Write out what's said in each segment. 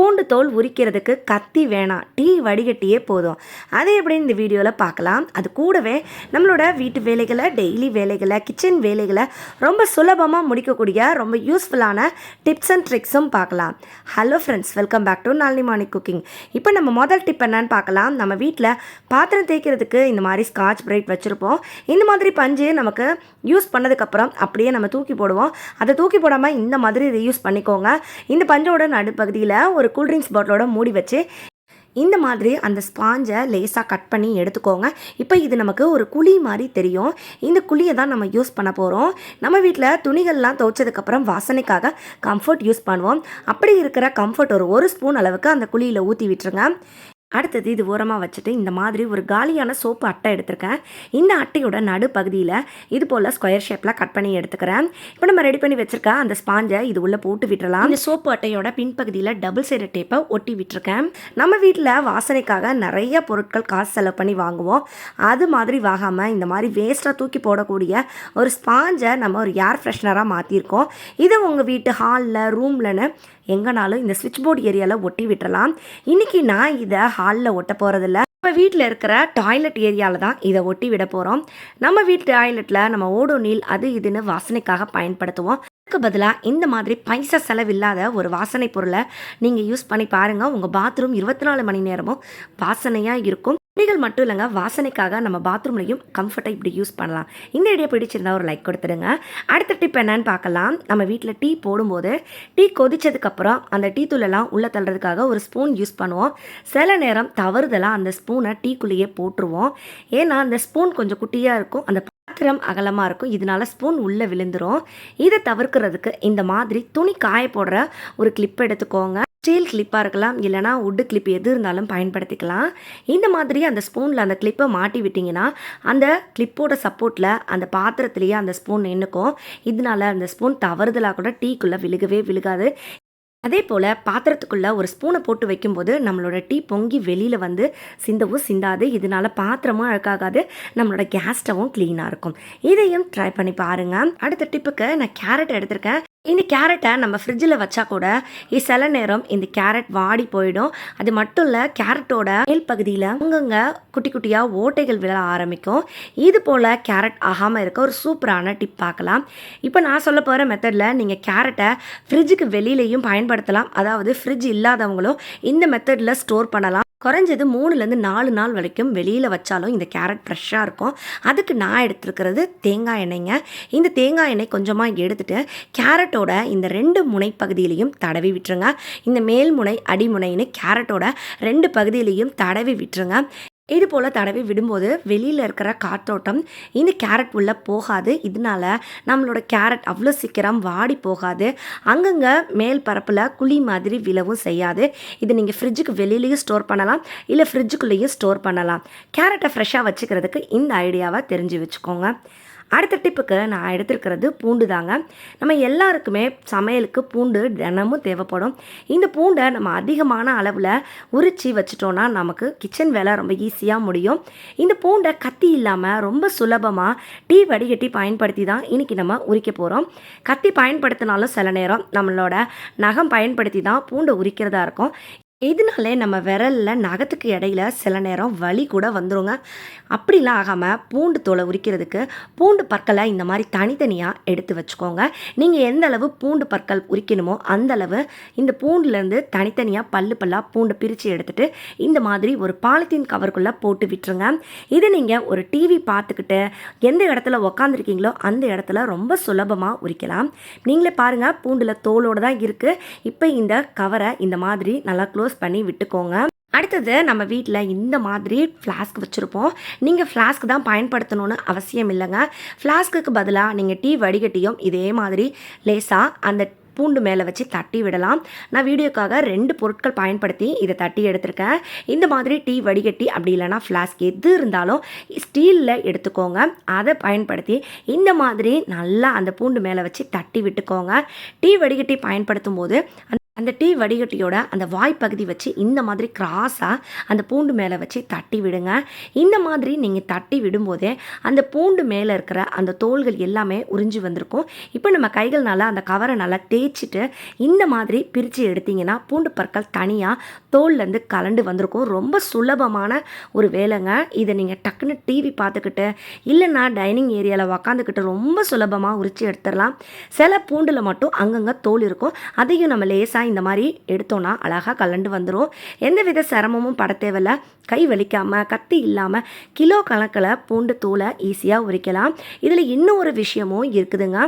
பூண்டு தோல் உரிக்கிறதுக்கு கத்தி வேணாம். டீ வடிகட்டியே போதும். அது எப்படி இந்த வீடியோவில் பார்க்கலாம்? அது கூடவே நம்மளோட வீட்டு வேலைகளை டெய்லி வேலைகளை கிச்சன் வேலைகளை ரொம்ப சுலபமாக முடிக்கக்கூடிய ரொம்ப யூஸ்ஃபுல்லான டிப்ஸ் அண்ட் ட்ரிக்ஸும் பார்க்கலாம். Hello friends welcome back to Nalini morning cooking இப்போ நம்ம முதல் டிப் என்னன்னு பார்க்கலாம். நம்ம வீட்டில் பாத்திரம் தேய்க்கிறதுக்கு இந்த மாதிரி ஸ்காட்ச் பிரைட் வச்சுருப்போம். இந்த மாதிரி பஞ்சு நமக்கு யூஸ் பண்ணதுக்கப்புறம் அப்படியே நம்ம தூக்கி போடுவோம். அதை தூக்கி போடாமல் இந்த மாதிரி ரீயூஸ் பண்ணிக்கோங்க. இந்த பஞ்சோட நடுப்பகுதியில் ஒரு கூல்ட்ரிங்க்ஸ் பாட்டிலோட மூடி வச்சு இந்த மாதிரி அந்த ஸ்பாஞ்சை லேசாக கட் பண்ணி எடுத்துக்கோங்க. இப்போ இது நமக்கு ஒரு குழி மாதிரி தெரியும். இந்த குழியை தான் நம்ம யூஸ் பண்ண போகிறோம் நம்ம வீட்டில் துணிகள்லாம் துவைச்சதுக்கப்புறம் வாசனைக்காக கம்ஃபர்ட் யூஸ் பண்ணுவோம். அப்படி இருக்கிற கம்ஃபர்ட் ஒரு ஒரு ஸ்பூன் அளவுக்கு அந்த குழியில் ஊற்றி விட்டுருங்க. அடுத்தது இது ஓரமாக வச்சுட்டு இந்த மாதிரி ஒரு காலியான சோப்பு அட்டை எடுத்திருக்கேன். இந்த அட்டையோட நடுப்பகுதியில் இது போல் ஸ்கொயர் ஷேப்பில் கட் பண்ணி எடுத்துக்கிறேன். இப்போ நம்ம ரெடி பண்ணி வச்சிருக்க அந்த ஸ்பாஞ்சை இது உள்ளே போட்டு விட்டுறலாம். இந்த சோப்பு அட்டையோட பின்பகுதியில் டபுள் சைடு டேப்பை ஒட்டி விட்டுருக்கேன். நம்ம வீட்டில் வாசனைக்காக நிறைய பொருட்கள் காசு செலவு பண்ணி வாங்குவோம். அது மாதிரி வாங்காமல் இந்த மாதிரி வேஸ்ட்டாக தூக்கி போடக்கூடிய ஒரு ஸ்பாஞ்சை நம்ம ஒரு ஏர் ஃப்ரெஷ்னராக மாற்றிருக்கோம் இதை உங்கள் வீட்டு ஹாலில் ரூம்லன்னு எங்கேனாலும் இந்த சுவிட்ச் போர்டு ஏரியாவில் ஒட்டி விட்டுறலாம். இன்றைக்கி நான் இதை ஹாலில் ஒட்ட போகிறதில்ல நம்ம வீட்டில் இருக்கிற டாய்லெட் ஏரியாவில் தான் இதை ஒட்டி விட போகிறோம் நம்ம வீட்டு டாய்லெட்டில் நம்ம ஓடோ நீல் அது இதுன்னு வாசனைக்காக பயன்படுத்துவோம். அதுக்கு பதிலாக இந்த மாதிரி பைசா செலவில்லாத ஒரு வாசனை பொருளை நீங்கள் யூஸ் பண்ணி பாருங்கள் உங்கள் பாத்ரூம் இருபத்தி நாலு மணி நேரமும் வாசனையாக இருக்கும். துணிகள் மட்டும் இல்லைங்க வாசனைக்காக நம்ம பாத்ரூம்லையும் கம்ஃபர்ட்டாக இப்படி யூஸ் பண்ணலாம். இந்த ஐடியா பிடிச்சிருந்தா ஒரு லைக் கொடுத்துடுங்க. அடுத்த டிப் என்னன்னு பார்க்கலாம். நம்ம வீட்டில் டீ போடும்போது டீ கொதிச்சதுக்கப்புறம் அந்த டீ தூளெல்லாம் உள்ளே தள்ளுறதுக்காக ஒரு ஸ்பூன் யூஸ் பண்ணுவோம். சில நேரம் தவறுதலாக அந்த ஸ்பூனை டீக்குள்ளேயே போட்டுருவோம். ஏன்னா அந்த ஸ்பூன் கொஞ்சம் குட்டியாக இருக்கும் அந்த பாத்திரம் அகலமாக இருக்கும். இதனால ஸ்பூன் உள்ளே விழுந்துரும். இதை தவிர்க்கிறதுக்கு இந்த மாதிரி துணி காய போடுற ஒரு கிளிப் எடுத்துக்கோங்க. ஸ்டீல் கிளிப்பாக இருக்கலாம் இல்லைனா உட்டு கிளிப் எது இருந்தாலும் பயன்படுத்திக்கலாம். இந்த மாதிரி அந்த ஸ்பூனில் அந்த கிளிப்பை மாட்டி விட்டிங்கன்னா அந்த கிளிப்போட சப்போர்ட்டில் அந்த பாத்திரத்துலேயே அந்த ஸ்பூன் நின்றுக்கும் இதனால அந்த ஸ்பூன் தவறுதலாக கூட டீக்குள்ளே விழுகவே விழுகாது. அதே போல் பாத்திரத்துக்குள்ளே ஒரு ஸ்பூனை போட்டு வைக்கும்போது நம்மளோட டீ பொங்கி வெளியில் வந்து சிந்தவும் சிந்தாது. இதனால பாத்திரமும் அழுக்காகாது. நம்மளோட கேஸ் ஸ்டவும் க்ளீனாக இருக்கும். இதையும் ட்ரை பண்ணி பாருங்கள் அடுத்த டிப்புக்கு நான் கேரட் எடுத்திருக்கேன். இந்த கேரட்டை நம்ம ஃப்ரிட்ஜில் வச்சா கூட இ- சில நேரம் இந்த கேரட் வாடி போயிடும். அது மட்டும் இல்லை கேரட்டோட மேல் பகுதியில் அங்கங்க குட்டி குட்டியாக ஓட்டைகள் விழ ஆரம்பிக்கும். இது போல் கேரட் ஆகாமல் இருக்க ஒரு சூப்பரான டிப் பார்க்கலாம் இப்போ நான் சொல்ல போகிற மெத்தடில் நீங்கள் கேரட்டை ஃப்ரிட்ஜுக்கு வெளியிலையும் பயன்படுத்தலாம். அதாவது ஃப்ரிட்ஜ் இல்லாதவங்களும் இந்த மெத்தடில் ஸ்டோர் பண்ணலாம். குறைஞ்சது மூணுலேருந்து நாலு நாள் வரைக்கும் வெளியில் வச்சாலும் இந்த கேரட் ஃப்ரெஷ்ஷாக இருக்கும். அதுக்கு நான் எடுத்துருக்கிறது தேங்காய் எண்ணெய்ங்க. இந்த தேங்காய் எண்ணெய் கொஞ்சமாக எடுத்துட்டு கேரட்டோட இந்த ரெண்டு முனை பகுதியிலையும் தடவி விட்டுருங்க. இந்த மேல் முனை அடிமுனைன்னு கேரட்டோட ரெண்டு பகுதியிலையும் தடவி விட்டுருங்க. இது போல் தடவி விடும்போது வெளியில் இருக்கிற காற்றோட்டம் இந்த கேரட் உள்ளே போகாது. இதனால நம்மளோட கேரட் அவ்வளோ சீக்கிரம் வாடி போகாது. அங்கங்கே மேல் பரப்பில் குழி மாதிரி விழவும் செய்யாது. இது நீங்கள் ஃப்ரிட்ஜுக்கு வெளியிலையும் ஸ்டோர் பண்ணலாம் இல்லை ஃப்ரிட்ஜுக்குள்ளேயும் ஸ்டோர் பண்ணலாம். கேரட்டை ஃப்ரெஷ்ஷாக வச்சுக்கிறதுக்கு இந்த ஐடியாவை தெரிஞ்சு வச்சுக்கோங்க. அடுத்த டிப்புக்கு நான் எடுத்திருக்கிறது பூண்டு தாங்க. நம்ம எல்லாருக்குமே சமையலுக்கு பூண்டு தினமும் தேவைப்படும். இந்த பூண்டை நம்ம அதிகமான அளவில் உரித்து வச்சிட்டோன்னா நமக்கு கிச்சன் வேலை ரொம்ப ஈஸியாக முடியும். இந்த பூண்டை கத்தி இல்லாமல் ரொம்ப சுலபமாக டீ வடிகட்டி பயன்படுத்தி தான் இன்றைக்கி நம்ம உரிக்க போகிறோம் கத்தி பயன்படுத்தினாலும் சில நேரம் நம்மளோட நகம் பயன்படுத்தி தான் பூண்டை உரிக்கிறதா இருக்கும். இதனாலே நம்ம விரலில் நகத்துக்கு இடையில சில நேரம் வலி கூட வந்துருங்க. அப்படிலாம் ஆகாமல் பூண்டு தோலை உரிக்கிறதுக்கு பூண்டு பற்களை இந்த மாதிரி தனித்தனியாக எடுத்து வச்சுக்கோங்க. நீங்கள் எந்த அளவு பூண்டு பற்கள் உரிக்கணுமோ அந்தளவு இந்த பூண்டுலேருந்து தனித்தனியாக பல்லு பல்லாக பூண்டை பிரித்து எடுத்துட்டு இந்த மாதிரி ஒரு பாலித்தீன் கவருக்குள்ளே போட்டு விட்டுருங்க. இது நீங்கள் ஒரு டிவி பார்த்துக்கிட்டு எந்த இடத்துல உக்காந்துருக்கீங்களோ அந்த இடத்துல ரொம்ப சுலபமாக உரிக்கலாம். நீங்களே பாருங்கள் பூண்டில் தோலோடு தான் இருக்குது இப்போ இந்த கவரை இந்த மாதிரி நல்லா க்ளோஸ் பண்ணி விட்டுக்கோங்க. அடுத்தது நம்ம வீட்டில் இந்த மாதிரி ஃப்ளாஸ்க் வச்சுருப்போம். நீங்கள் ஃப்ளாஸ்க் தான் பயன்படுத்தணும்னு அவசியம் இல்லைங்க. ஃப்ளாஸ்க்குக்கு பதிலாக நீங்கள் டீ வடிகட்டியும் இதே மாதிரி லேசாக அந்த பூண்டு மேலே வச்சு தட்டி விடலாம். நான் வீடியோக்காக ரெண்டு பொருட்கள் பயன்படுத்தி இதை தட்டி எடுத்திருக்கேன். இந்த மாதிரி டீ வடிகட்டி அப்படி இல்லைன்னா ஃப்ளாஸ்க் எது இருந்தாலும் ஸ்டீலில் எடுத்துக்கோங்க. அதை பயன்படுத்தி இந்த மாதிரி நல்லா அந்த பூண்டு மேலே வச்சு தட்டி விட்டுக்கோங்க. டீ வடிகட்டி பயன்படுத்தும் போது அந்த டீ வடிகட்டியோட அந்த வாய்ப்பகுதி வச்சு இந்த மாதிரி கிராஸாக அந்த பூண்டு மேலே வச்சு தட்டி விடுங்க. இந்த மாதிரி நீங்கள் தட்டி விடும்போதே அந்த பூண்டு மேலே இருக்கிற அந்த தோல்கள் எல்லாமே உறிஞ்சி வந்திருக்கும். இப்போ நம்ம கைகள்னால அந்த கவரை நல்லா தேய்ச்சிட்டு இந்த மாதிரி பிரித்து எடுத்தீங்கன்னா பூண்டு பற்கள் தனியாக தோல்லேருந்து கலண்டு வந்திருக்கும். ரொம்ப சுலபமான ஒரு வேலைங்க. இதை நீங்கள் டக்குன்னு டிவி பார்த்துக்கிட்டு இல்லைன்னா டைனிங் ஏரியாவில் உக்காந்துக்கிட்டு ரொம்ப சுலபமாக உரித்து எடுத்துடலாம். சில பூண்டில் மட்டும் அங்கங்கே தோல் இருக்கும். அதையும் நம்ம லேசாக இந்த மாதிரி எடுத்தோன்னா அழகாக கலண்டு வந்துடும் எந்தவித சிரமமும் பட தேவையில்ல. கை வலிக்காமல் கத்தி இல்லாமல் கிலோ கணக்கில் பூண்டு தூளை ஈஸியாக உரிக்கலாம். இதில் இன்னும் ஒரு விஷயமும் இருக்குதுங்க.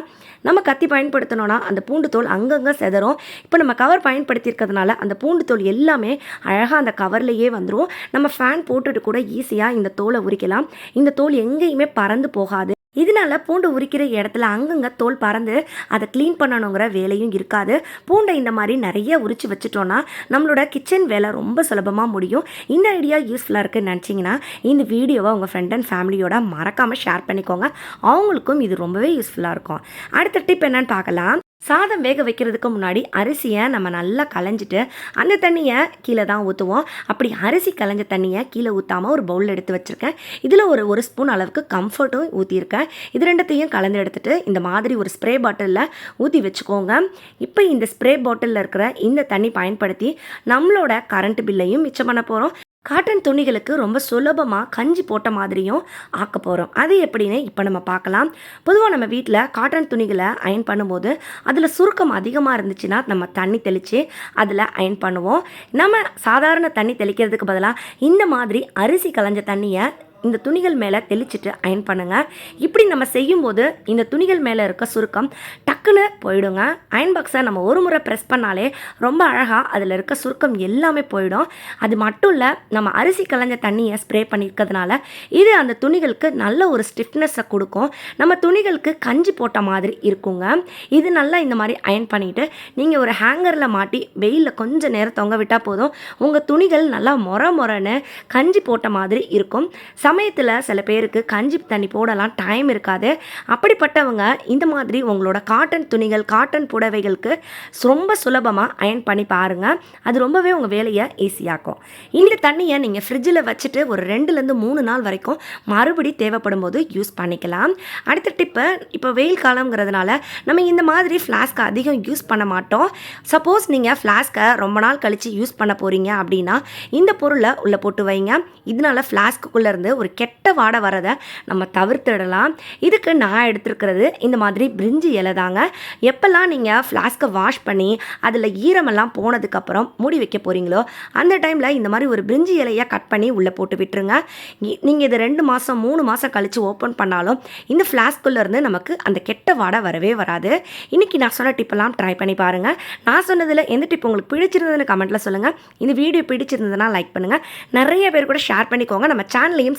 நம்ம கத்தி பயன்படுத்தினோன்னா அந்த பூண்டு தோல் அங்கங்கே செதறும். இப்போ நம்ம கவர் பயன்படுத்தியிருக்கிறதுனால அந்த பூண்டு தோல் எல்லாமே அழகாக அந்த கவர்லேயே வந்துடும் நம்ம ஃபேன் போட்டுட்டு கூட ஈஸியாக இந்த தோலை உரிக்கலாம். இந்த தோல் எங்கேயுமே பறந்து போகாது. இதனால பூண்டு உரிக்கிற இடத்துல அங்கங்கே தோல் பறந்து அதை க்ளீன் பண்ணணுங்கிற வேலையும் இருக்காது. பூண்டை இந்த மாதிரி நிறைய உரிச்சு வச்சுட்டோன்னா நம்மளோட கிச்சன் வேலை ரொம்ப சுலபமாக முடியும். இந்த ஐடியா யூஸ்ஃபுல்லாக இருக்குன்னு நினச்சிங்கன்னா இந்த வீடியோவை உங்கள் ஃப்ரெண்ட் அண்ட் ஃபேமிலியோட மறக்காமல் ஷேர் பண்ணிக்கோங்க. அவங்களுக்கும் இது ரொம்பவே யூஸ்ஃபுல்லாக இருக்கும். அடுத்த டிப் என்னன்னு பார்க்கலாம். சாதம் வேக வைக்கிறதுக்கு முன்னாடி அரிசியை நம்ம நல்லா களைஞ்சிட்டு அந்த தண்ணியை கீழே தான் ஊற்றுவோம். அப்படி அரிசி களைஞ்ச தண்ணியை கீழே ஊற்றாமல் ஒரு பவுல் எடுத்து வச்சுருக்கேன். இதில் ஒரு ஒரு ஸ்பூன் அளவுக்கு கம்ஃபர்ட்டும் ஊற்றியிருக்கேன் இது ரெண்டுத்தையும் கலந்து எடுத்துகிட்டு இந்த மாதிரி ஒரு ஸ்ப்ரே பாட்டிலில் ஊற்றி வச்சுக்கோங்க. இப்போ இந்த ஸ்ப்ரே பாட்டிலில் இருக்கிற இந்த தண்ணி பயன்படுத்தி நம்மளோட கரண்ட் பில்லையும் மிச்சம் பண்ண போகிறோம் காட்டன் துணிகளுக்கு ரொம்ப சுலபமாக கஞ்சி போட்ட மாதிரியும் ஆக்க போகிறோம் அது எப்படின்னு இப்போ நம்ம பார்க்கலாம். பொதுவாக நம்ம வீட்டில் காட்டன் துணிகளை அயன் பண்ணும்போது அதில் சுருக்கம் அதிகமாக இருந்துச்சுன்னா நம்ம தண்ணி தெளித்து அதில் அயன் பண்ணுவோம். நம்ம சாதாரண தண்ணி தெளிக்கிறதுக்கு பதிலாக இந்த மாதிரி அரிசி கலைஞ்ச தண்ணியை இந்த துணிகள் மேலே தெளிச்சிட்டு அயன் பண்ணுங்கள் இப்படி நம்ம செய்யும்போது இந்த துணிகள் மேலே இருக்க சுருக்கம் டக்குன்னு போயிடுங்க. அயன் பாக்ஸை நம்ம ஒரு முறை ப்ரெஸ் பண்ணாலே ரொம்ப அழகாக அதில் இருக்க சுருக்கம் எல்லாமே போயிடும். அது மட்டும் இல்லை நம்ம அரிசி கலைஞ்ச தண்ணியை ஸ்ப்ரே பண்ணியிருக்கிறதுனால இது அந்த துணிகளுக்கு நல்ல ஒரு ஸ்டிஃப்னஸை கொடுக்கும். நம்ம துணிகளுக்கு கஞ்சி போட்ட மாதிரி இருக்குங்க. இது நல்லா இந்த மாதிரி அயன் பண்ணிவிட்டு நீங்கள் ஒரு ஹேங்கரில் மாட்டி வெயிலில் கொஞ்சம் நேரம் தொங்க விட்டால் போதும். உங்கள் துணிகள் நல்லா மொர மொரன்னு கஞ்சி போட்ட மாதிரி இருக்கும். சமயத்தில் சில பேருக்கு கஞ்சி தண்ணி போடலாம் டைம் இருக்காது. அப்படிப்பட்டவங்க இந்த மாதிரி உங்களோட காட்டன் துணிகள் காட்டன் புடவைகளுக்கு ரொம்ப சுலபமாக அயன் பண்ணி பாருங்கள் அது ரொம்பவே உங்கள் வேலையை ஈஸியாக்கும் இந்த தண்ணியை நீங்கள் ஃப்ரிட்ஜில் வச்சுட்டு ஒரு ரெண்டுலேருந்து மூணு நாள் வரைக்கும் மறுபடி தேவைப்படும் போது யூஸ் பண்ணிக்கலாம். அடுத்த டிப்பு இப்போ வெயில் காலங்கிறதுனால நம்ம இந்த மாதிரி ஃப்ளாஸ்க்கை அதிகம் யூஸ் பண்ண மாட்டோம். சப்போஸ் நீங்கள் ஃப்ளாஸ்க்கை ரொம்ப நாள் கழித்து யூஸ் பண்ண போகிறீங்க அப்படின்னா இந்த பொருளை உள்ளே போட்டு வைங்க. இதனால ஃப்ளாஸ்க்குள்ளேருந்து ஒரு கெட்ட வாடை வரதை நம்ம தவிர்த்துடலாம். இதுக்கு நான் எடுத்துருக்கிறது இந்த மாதிரி பிரிஞ்சி இலை தாங்க. எப்போல்லாம் நீங்கள் ஃப்ளாஸ்க்கை வாஷ் பண்ணி அதில் ஈரமெல்லாம் போனதுக்கப்புறம் மூடி வைக்க போகிறீங்களோ அந்த டைமில் இந்த மாதிரி ஒரு பிரிஞ்சி இலையை கட் பண்ணி உள்ளே போட்டு விட்டுருங்க. நீங்கள் இதை ரெண்டு மாதம் மூணு மாதம் கழித்து ஓப்பன் பண்ணாலும் இந்த ஃப்ளாஸ்க்குள்ளேருந்து நமக்கு அந்த கெட்ட வாடை வரவே வராது. இன்றைக்கி நான் சொன்ன டிப்பெல்லாம் ட்ரை பண்ணி பாருங்கள் நான் சொன்னதில் எந்த டிப் உங்களுக்கு பிடிச்சிருந்ததுன்னு கமெண்ட்டில் சொல்லுங்கள் இந்த வீடியோ பிடிச்சிருந்ததுன்னா லைக் பண்ணுங்கள் நிறைய பேர் கூட ஷேர் பண்ணிக்கோங்க. நம்ம சேனலையும்